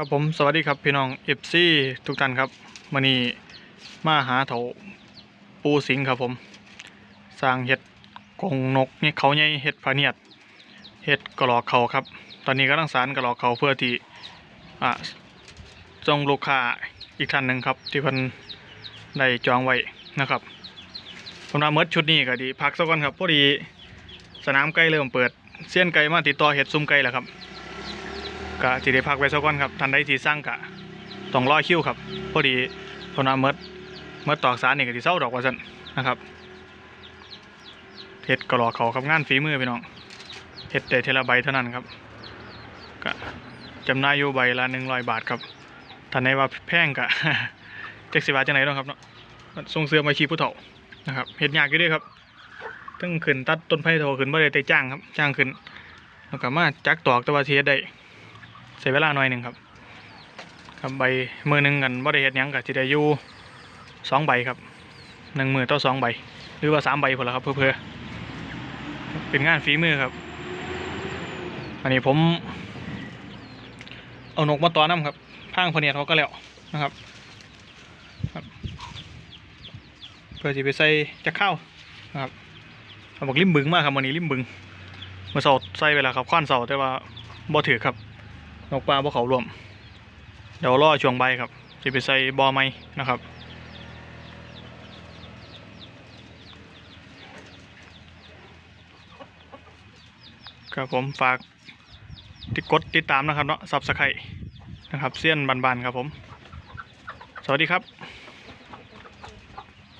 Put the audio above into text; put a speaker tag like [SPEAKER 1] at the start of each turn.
[SPEAKER 1] ครับผมสวัสดีครับพี่น้องเอฟซีทุกท่านครับวันนี้มาหาเถาปูสิงครับผมสร้างเห็ดกรงนกนี่เขาใหญ่เห็ดพะเนียดเห็ดกระหลอกเขาครับ ตอนนี้ก็ตั้งสารกระหลอกเขาเพื่อที่อะจงลูกค้าอีกท่านหนึ่งครับ ที่เพิ่นได้จองไว้นะครับสำหรับเมดชุดนี้ก็ดีพักสักก่อนครับพอดีสนามไก่เริ่มเปิดเสี้ยนไก่มาติดต่อเห็ดซุ่มไก่แล้วครับ ก็สิได้พักไว้สักก่อนครับท่านใดที่สร้างกะต้องรอคิวครับ พอดีเพนว่าเมดเมดตอกสารนี่ก็สิเศร้าดอกว่าซั่นนะครับเฮ็ดกระหลอกเขาครับงานฝีมือพี่น้องเฮ็ดได้เทละใบเท่านั้นครับก็จำหน่ายอยู่ใบละ100บาทครับท่านใดว่าแพงกะเจักสิบาทจังไหนเนาะครับเนาะส่งเสื้อมาชีผู้เฒ่านะครับเฮ็ดยากอยู่ด้ครับทั้งขึ้นตัดต้นไผ่โทขึ้นบ่ได้แต่จ้างครับ จ้างขึ้นแล้วก็มาจักตอกแต่ว่าเฮ็ดได้ ใช้เวลาหน่อยหนึ่งครับครับใบมือหนึ่งกันบ่ได้เฮ็ดยังกับที่ได้อยู่สองใบครับหนึ่งมือต่อสองใบ หรือว่าสามใบพอละครับเพื่อเพื่อเป็นงานฝีมือครับ อันนี้ผม เอานกมาต่อน้ำครับพางพเนียดเขาก็แล้วนะครับเพื่อจะไปใส่จะเข้านะครับเอาบอกริมบึงมากครับวันนี้ริมบึงเมื่อเสาใส่เวแลาครับข้อนเสาร์แต่ว่าบ่ถือครับ นกปลาพวกเขารวม เดี๋ยวรอช่วงใบครับจะไปใส่บอไม้นะครับครับผมฝากติดกดติดตามนะครับเนาะสับสไครนะครับเซียนบานๆครับผม สวัสดีครับ